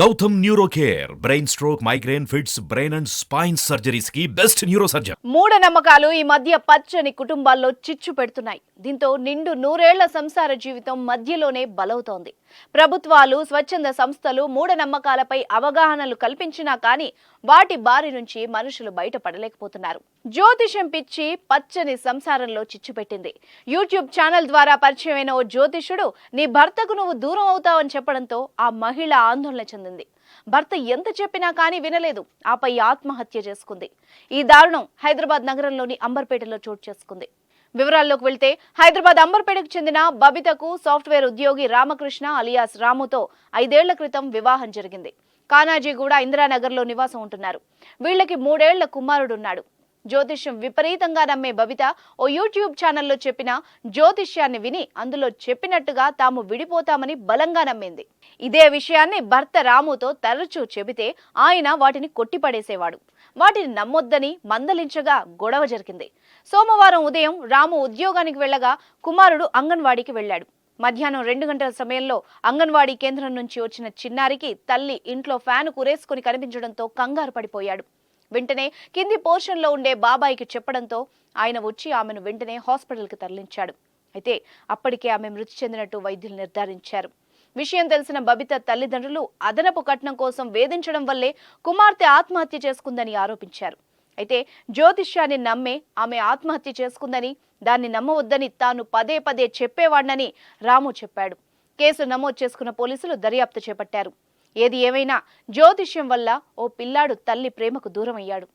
Gautam neuro care brain stroke migraine fits brain and spine సర్జరీస్కి best neuro surgeon మూఢనమ్మకాలు ఈ మధ్య పచ్చని కుటుంబాల్లో చిచ్చు పెడుతున్నాయి. దీంతో నిండు నూరేళ్ళ సంసార జీవితం మధ్యలోనే బలవుతోంది. ప్రభుత్వాలు స్వచ్ఛంద సంస్థలు మూఢనమ్మకాలపై అవగాహనలు కల్పించినా కానీ వాటి బారి నుంచి మనుషులు బయటపడలేకపోతున్నారు. జ్యోతిషం పిచ్చి పచ్చని సంసారంలో చిచ్చు పెట్టింది యూట్యూబ్ ఛానల్ ద్వారా పరిచయమైన ఓ జ్యోతిషుడు నీ భర్తకు నువ్వు దూరం అవుతావని చెప్పడంతో ఆ మహిళ ఆందోళన చెందింది. భర్త ఎంత చెప్పినా కానీ వినలేదు. ఆపై ఆత్మహత్య చేసుకుంది. ఈ దారుణం హైదరాబాద్ నగరంలోని అంబర్పేటలో చోటు చేసుకుంది. వివరాల్లోకి వెళ్తే హైదరాబాద్ అంబర్పేటకు చెందిన బబితకు సాఫ్ట్వేర్ ఉద్యోగి రామకృష్ణ అలియాస్ రాముతో ఐదేళ్ళ క్రితం వివాహం జరిగింది. కానాజీగూడ ఇందిరానగర్లో నివాసం ఉంటున్నారు. వీళ్ళకి మూడేళ్ళ కుమారుడున్నాడు. జ్యోతిష్యం విపరీతంగా నమ్మే బబిత ఓ యూట్యూబ్ ఛానల్లో చెప్పిన జ్యోతిష్యాన్ని విని అందులో చెప్పినట్టుగా తాము విడిపోతామని బలంగా నమ్మింది. ఇదే విషయాన్ని భర్త రాముతో తరచూ చెబితే ఆయన వాటిని కొట్టిపడేసేవాడు. వాటిని నమ్మొద్దని మందలించగా గొడవ జరిగింది. సోమవారం ఉదయం రాము ఉద్యోగానికి వెళ్ళగా కుమారుడు అంగన్వాడీకి వెళ్ళాడు. మధ్యాహ్నం రెండు గంటల సమయంలో అంగన్వాడీ కేంద్రం నుంచి వచ్చిన చిన్నారికి తల్లి ఇంట్లో ఫ్యాను కురేసుకుని కనిపించడంతో కంగారు పడిపోయాడు. వెంటనే కింది పోర్షన్లో ఉండే బాబాయికి చెప్పడంతో ఆయన వచ్చి ఆమెను వెంటనే హాస్పిటల్కి తరలించాడు. అయితే అప్పటికే ఆమె మృతి చెందినట్టు వైద్యులు నిర్ధారించారు. విషయం తెలిసిన బబిత తల్లిదండ్రులు అదనపు కట్నం కోసం వేధించడం వల్లే కుమార్తె ఆత్మహత్య చేసుకుందని ఆరోపించారు. అయితే జ్యోతిష్యాన్ని నమ్మే ఆమె ఆత్మహత్య చేసుకుందని దాన్ని నమ్మవద్దని తాను పదే పదే చెప్పేవాడినని రాము చెప్పాడు. కేసు నమోదు చేసుకున్న పోలీసులు దర్యాప్తు చేపట్టారు. ఏది ఏమైనా జ్యోతిష్యం వల్ల ఓ పిల్లాడు తల్లి ప్రేమకు దూరమయ్యాడు.